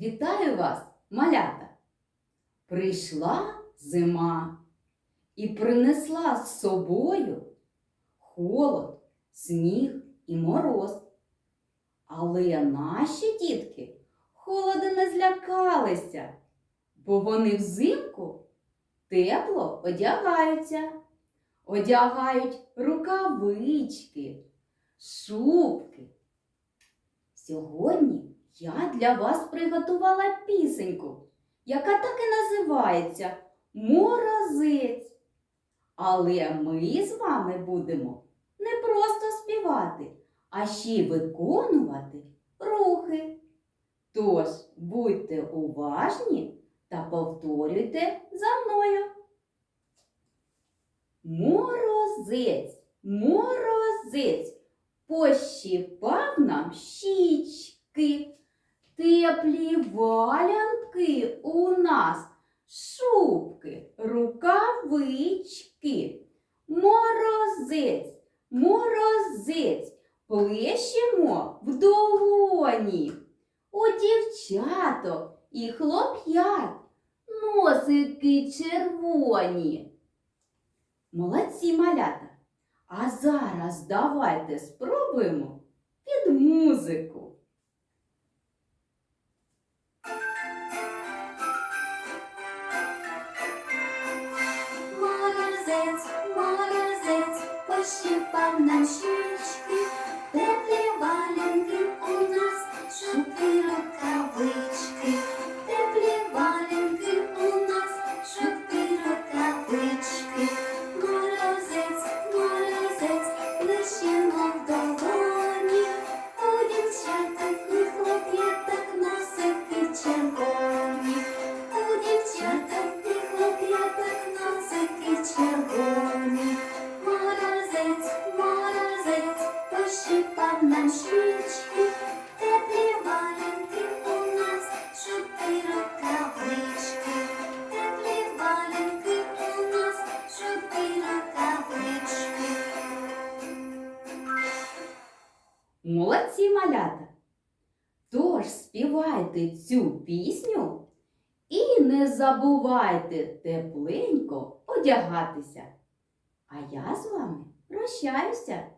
Вітаю вас, малята! Прийшла зима і принесла з собою холод, сніг і мороз. Але наші дітки холоду не злякалися, бо вони взимку тепло одягаються, одягають рукавички, шубки. Сьогодні я для вас приготувала пісеньку, яка так і називається Морозець. Але ми з вами будемо не просто співати, а ще й виконувати рухи. Тож будьте уважні та повторюйте за мною. Морозець, морозець, пощипав нам щічки. Теплі валянки у нас, шубки, рукавички. Морозець, морозець, плещемо в долоні. У дівчаток і хлоп'ят носики червоні. Молодці малята. А зараз давайте спробуємо під музику. Морозець, на нам пощипав нам щічки, теплі валянки у нас, шубки рукавички, теплі валянки у нас, шубки рукавички. Молодці малята! Тож співайте цю пісню і не забувайте тепленько одягатися. А я з вами прощаюся.